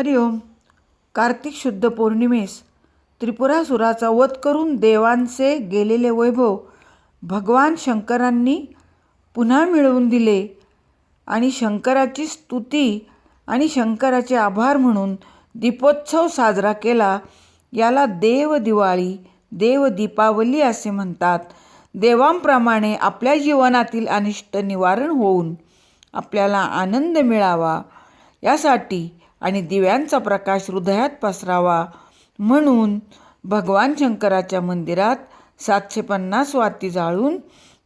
हरिओम कार्तिक शुद्ध पौर्णिमेस त्रिपुरासुराचा वध करून देवांचे गेलेले वैभव भगवान शंकरांनी पुन्हा मिळवून दिले आणि शंकराची स्तुती आणि शंकराचे आभार म्हणून दीपोत्सव साजरा केला. याला देव दिवाळी देव दीपावली असे म्हणतात. देवांप्रमाणे आपल्या जीवनातील अनिष्ट निवारण होऊन आपल्याला आनंद मिळावा. यासाठी आणि दिव्यांचा प्रकाश हृदयात पसरावा म्हणून भगवान शंकराच्या मंदिरात सातशे पन्नास वाती जाळून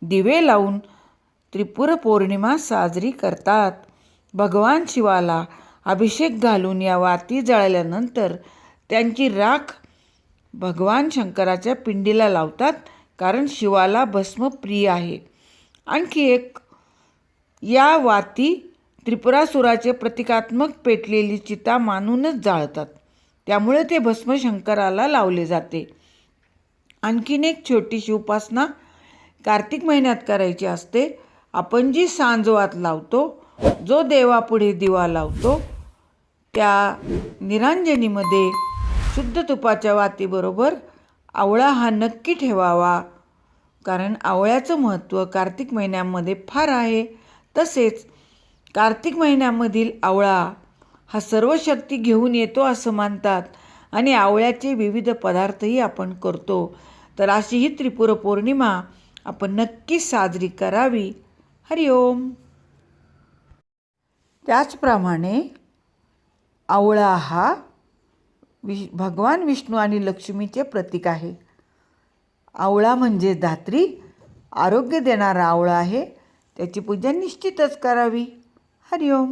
दिवे लावून त्रिपुर पौर्णिमा साजरी करतात. भगवान शिवाला अभिषेक घालून या वाती जळल्यानंतर त्यांची राख भगवान शंकराच्या पिंडीला लावतात कारण शिवाला भस्म प्रिय आहे. आणखी एक या वाती त्रिपुरासुराचे प्रतिकात्मक पेटलेली चिता मानूनच जाळतात. त्यामुळे ते भस्म शंकराला लावले जाते. आणखीन एक छोटीशी उपासना कार्तिक महिन्यात करायची असते. आपण जी सांजवात लावतो जो देवापुढे दिवा लावतो त्या निरांजनीमध्ये शुद्ध तुपाच्या वातीबरोबर आवळा हा नक्की ठेवावा. कारण आवळ्याचं महत्त्व कार्तिक महिन्यामध्ये फार आहे. तसेच कार्तिक महिन्यामधील आवळा हा सर्व शक्ती घेऊन येतो असं मानतात आणि आवळ्याचे विविध पदार्थही आपण करतो. तर अशी ही त्रिपुर पौर्णिमा आपण नक्की साजरी करावी. हरिओम त्याचप्रमाणे आवळा हा विश भगवान विष्णू आणि लक्ष्मीचे प्रतीक आहे. आवळा म्हणजे धात्री आरोग्य देणारा आवळा आहे. त्याची पूजा निश्चितच करावी. हरिओम